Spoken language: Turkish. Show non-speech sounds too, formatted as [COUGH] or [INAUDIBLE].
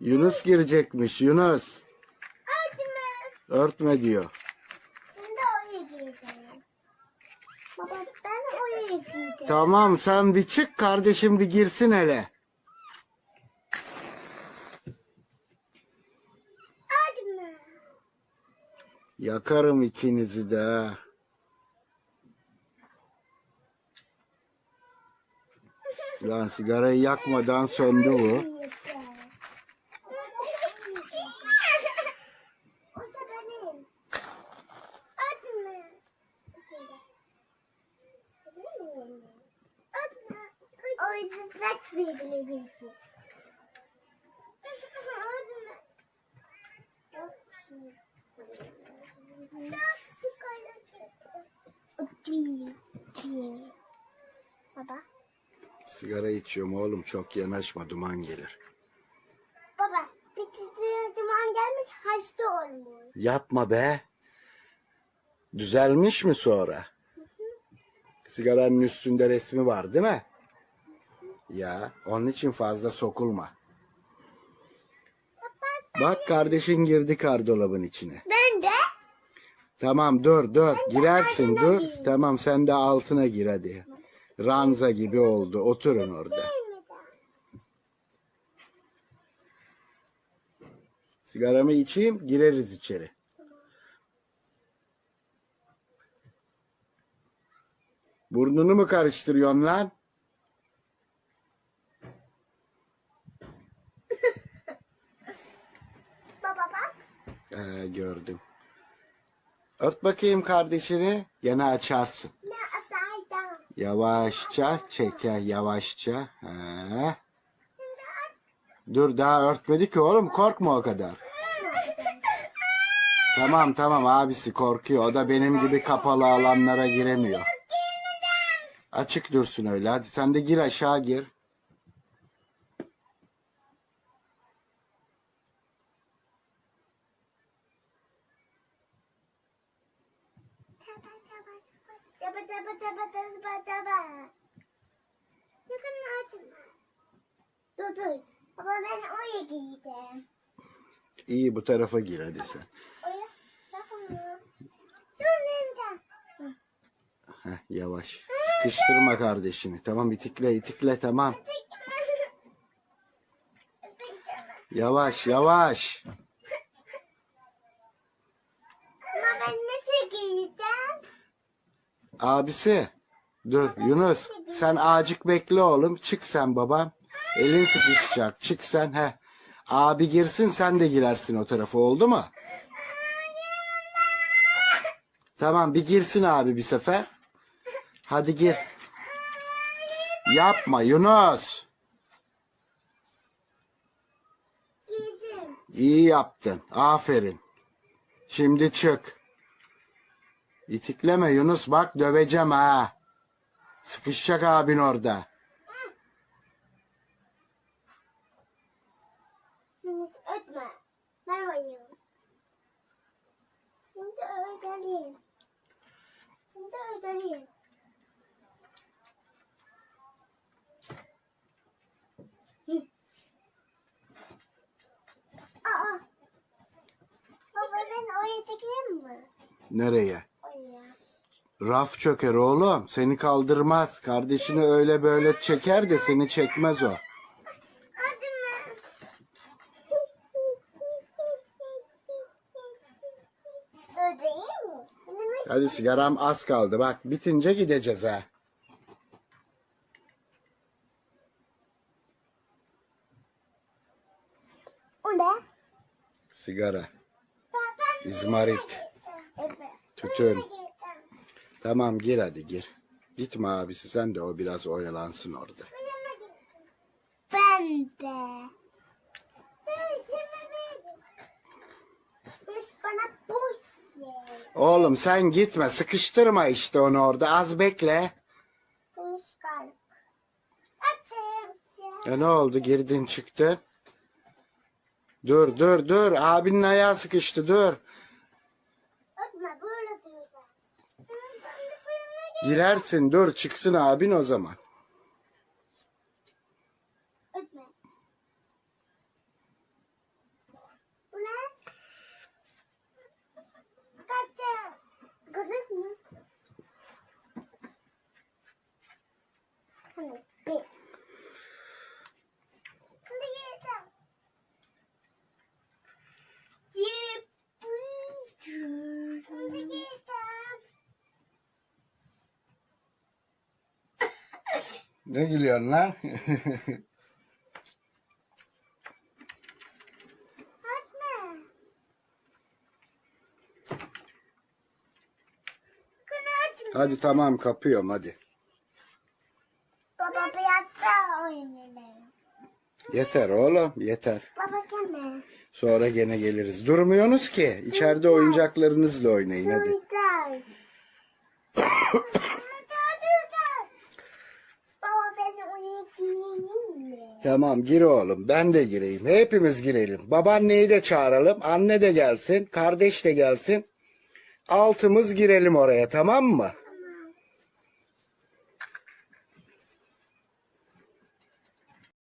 Yunus girecekmiş Yunus. Örtme. Örtme diyor. Şimdi oraya gireceğim. Baba ben oraya gireceğim. Tamam sen bir çık kardeşim bir girsin hele. Örtme. Yakarım ikinizi de. ha. Lan sigarayı yakmadan söndü bu. O da benim. Örtme. Örtme. O yüzden kaç birbirine bilecek. Baba, Sigara içiyorum oğlum çok yanaşma duman gelir. baba, bir tane duman gelmiş hasta olmuş. Yapma be. Düzelmiş mi sonra? Sigaranın üstünde resmi var değil mi? Ya onun için fazla sokulma. Bak kardeşin girdi kardolabın içine. Ben de Tamam dur dur girersin dur. Tamam sen de altına gir hadi. Ranza gibi oldu oturun orada. Sigaramı içeyim gireriz içeri. Burnunu mu karıştırıyorsun lan? baba bak. Ee, gördüm. Ört bakayım kardeşini. Gene açarsın. Yavaşça çeker yavaşça. He. Dur daha örtmedi ki oğlum korkma o kadar. [LAUGHS] Tamam tamam abisi korkuyor. O da benim gibi kapalı alanlara giremiyor. Açık dursun öyle. Hadi sen de gir aşağı gir. Dur dur. Baba ben oraya gideceğim. İyi bu tarafa gir hadi sen. Oraya. Heh, yavaş. Sıkıştırma kardeşini. Tamam itikle itikle tamam. Yavaş yavaş. Ama ben nasıl gideceğim? Abisi. Dur Yunus. Sen acık bekle oğlum. Çık sen babam. Elin sıkışacak. Çık sen. He. Abi girsin sen de girersin o tarafa oldu mu? Tamam bir girsin abi bir sefer. Hadi gir. Yapma Yunus. İyi yaptın. Aferin. Şimdi çık. İtikleme Yunus bak döveceğim ha. Sıkışacak abin orada. Yunus ötme. Ben varıyorum. Şimdi ödelim. Şimdi ödelim. Aa. Baba ben oraya çekeyim mi? Nereye? Raf çöker oğlum. Seni kaldırmaz. Kardeşini öyle böyle çeker de seni çekmez o. Hadi sigaram az kaldı. Bak bitince gideceğiz ha. O ne? Sigara. İzmarit. Tütün. Tamam gir hadi gir. Gitme abisi sen de o biraz oyalansın orada. Ben de. Oğlum sen gitme sıkıştırma işte onu orada az bekle. Ya ne oldu girdin çıktın. Dur dur dur abinin ayağı sıkıştı dur. Ötme böyle duracağım. Girersin dur çıksın abin o zaman. Ne gülüyorsun lan? Hadi tamam kapıyorum hadi. Baba biraz daha oynayalım. Yeter oğlum yeter. Baba gene. Sonra gene geliriz. Durmuyorsunuz ki. İçeride oyuncaklarınızla oynayın hadi. Güzel. Baba beni oraya gireyim mi? Tamam gir oğlum. Ben de gireyim. Hepimiz girelim. Babaanneyi de çağıralım. Anne de gelsin. Kardeş de gelsin. Altımız girelim oraya tamam mı?